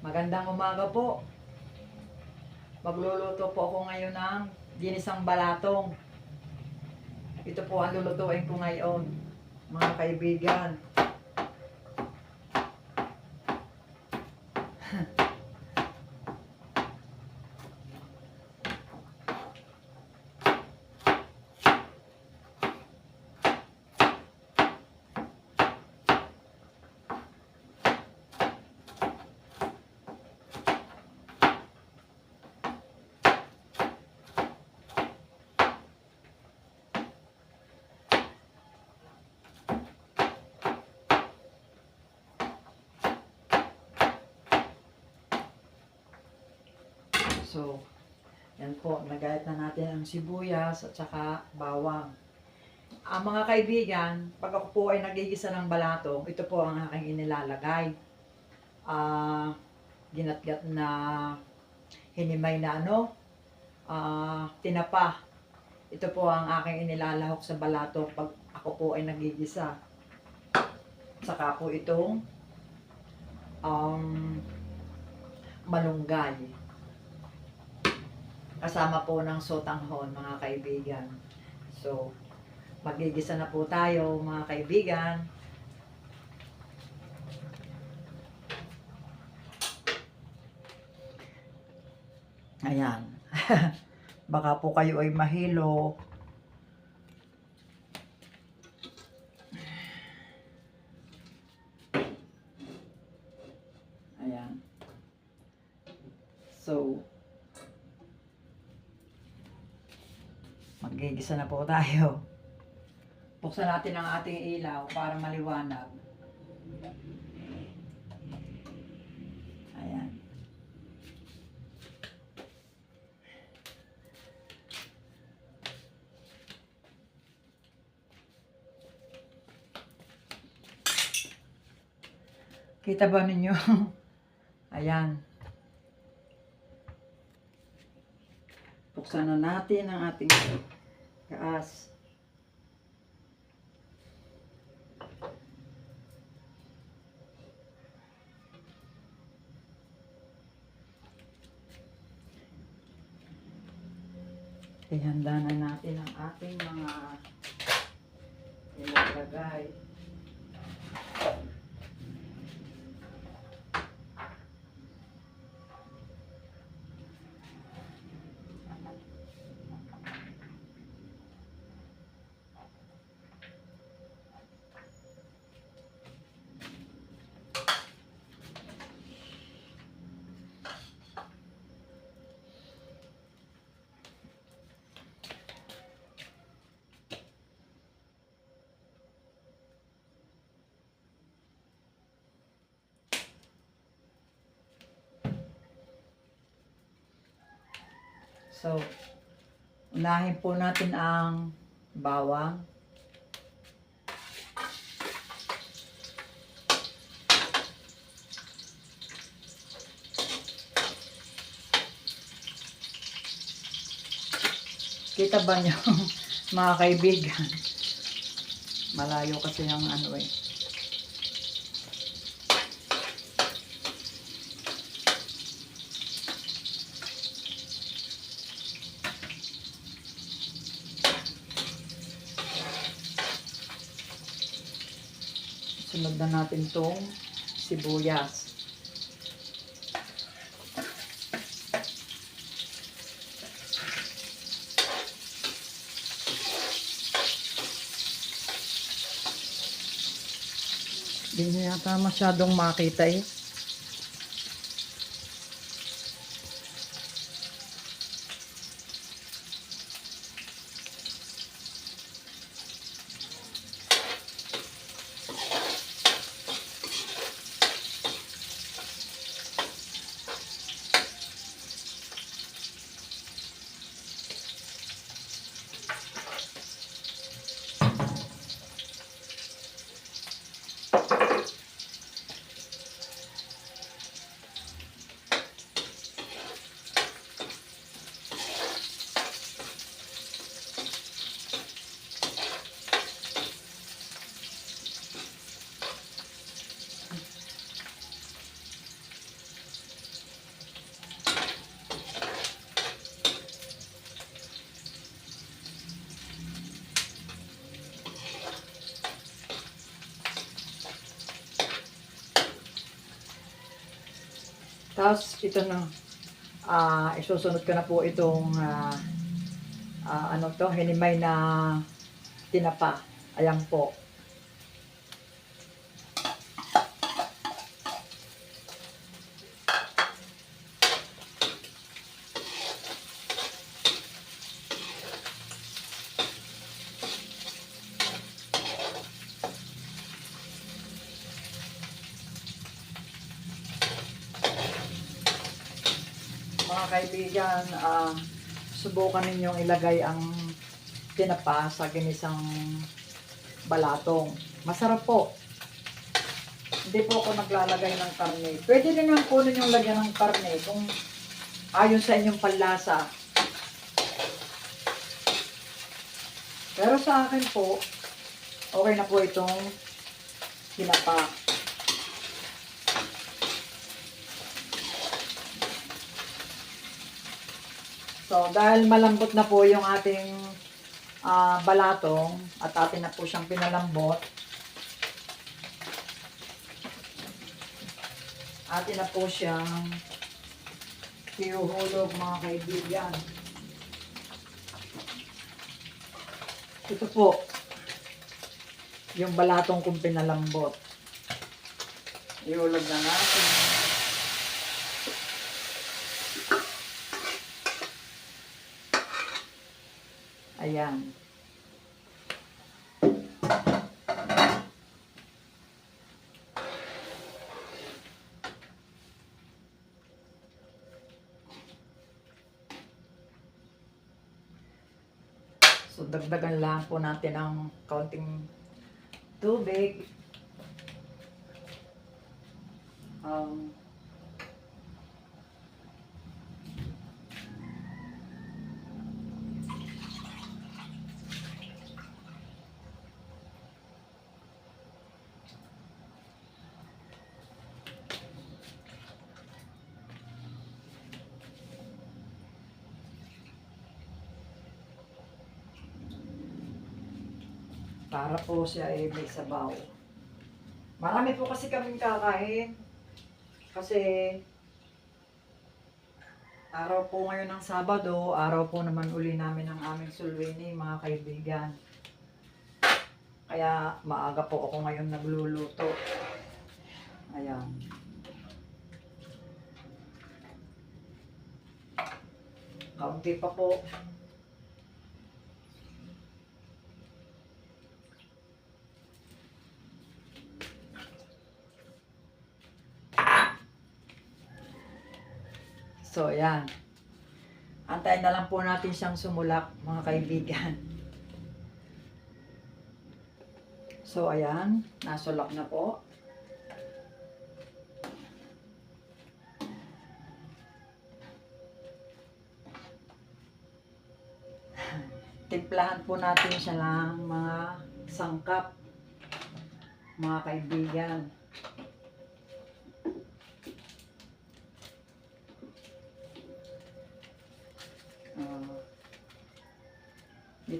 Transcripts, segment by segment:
Magandang umaga po. Magluluto po ako ngayon ng ginisang balatong. Ito po ang lulutuin ko ngayon, mga kaibigan. So, yan po, nagayat na natin ang sibuyas at saka bawang. Ang mga kaibigan, pag ako po ay nagigisa ng balatong, ito po ang aking inilalagay. Ah, ginatgat na hinimay na ano, ah, tinapa. Ito po ang aking inilalahok sa balatong pag ako po ay nagigisa. Saka po itong um, malunggay kasama po ng sotanghon, mga kaibigan. So, magigisa na po tayo, mga kaibigan. Ayan. Baka po kayo ay mahilo. Ayan. So, Magigisa na po tayo. Buksan natin ang ating ilaw para maliwanag. Ayan. Kita ba ninyo? Ayan. Buksan na natin ang ating gas. Ihanda na natin ang ating mga ilalagay. So, unahin po natin ang bawang. Kita ba niyo, mga kaibigan? Malayo kasi ang ano eh. Sunod na natin tong sibuyas. Hindi niyo yata masyadong makita eh. Tapos ito na, ah isusunod ko na po itong ah, ah, ano to, hinimay na tinapa. Ayan po. Kaibigan, ah, subukan ninyong ilagay ang tinapa sa ginisang balatong. Masarap po. Hindi po ako naglalagay ng karne. Pwede din naman po ninyong lagyan ng karne kung ayon sa inyong panlasa. Pero sa akin po, okay na po itong tinapa. So, dahil malambot na po yung ating ah, balatong at atin na po siyang pinalambot, atin na po siyang hinuhulog mga kaibigan. Ito po, yung balatong kong pinalambot. Ihulog na natin. Ayan. So, dagdagan lang po natin ang kaunting tubig. Um, para po siya ay may sabaw. Marami po kasi kaming kakain. Kasi araw po ngayon ng Sabado, araw po naman uli namin ang aming sulwini, mga kaibigan. Kaya maaga po ako ngayon nagluluto. Ayan. Kaunti pa po. So, ayan. Antayin na lang po natin siyang sumulak, mga kaibigan. So, ayan. Nasulak na po. Timplahan po natin siya ng mga sangkap, mga kaibigan.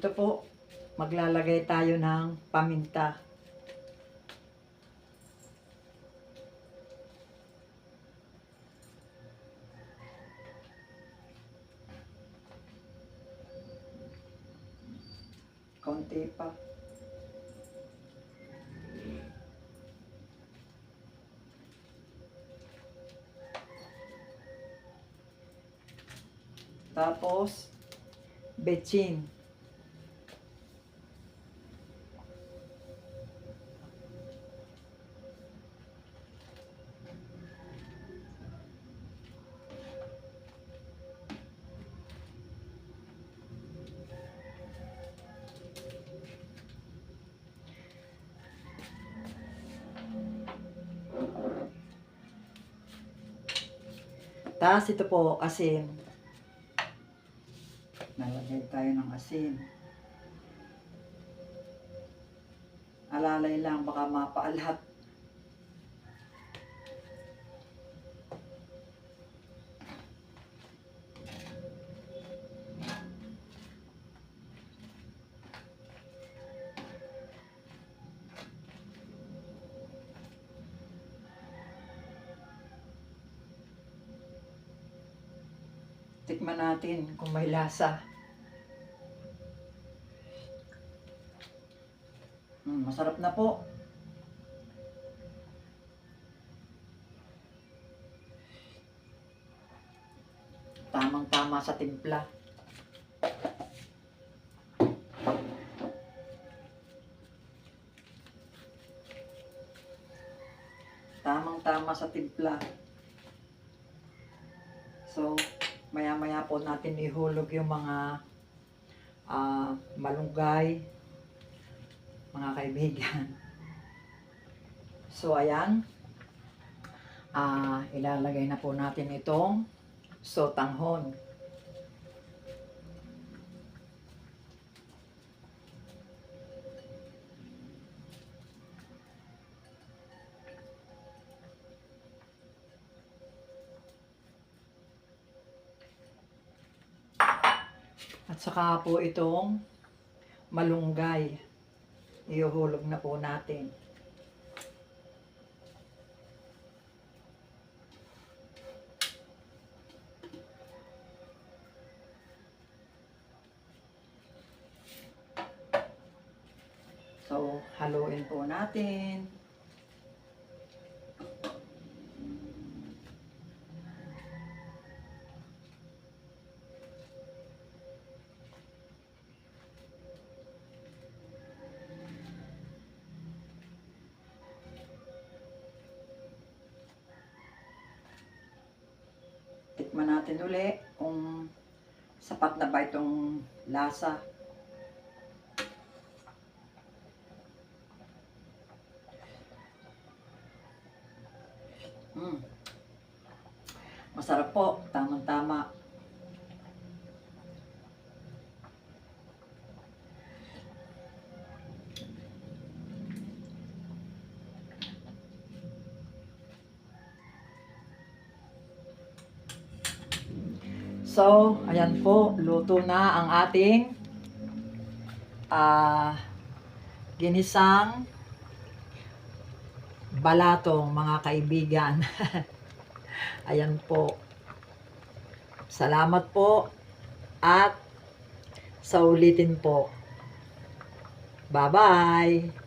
Dito po, maglalagay tayo ng paminta. Konti pa. Tapos, betchin. Tapos ito po, asin. Nalagay tayo ng asin. Alalay lang, baka mapaalat. Tikman natin kung may lasa. Mm, masarap na po. Tamang-tama sa timpla. Tamang-tama sa timpla. Po natin ihulog yung mga ah, malunggay, mga kaibigan. So, ayan. Ah, ilalagay na po natin itong sotanghon. At saka po itong malunggay. Iuhulog na po natin. Tikman natin uli kung sapat na ba itong lasa. Mm. Masarap po, tamang-tama. So, ayan po, luto na ang ating ah ginisang balatong mga kaibigan. ayan po. Salamat po at sa ulitin po. Bye-bye!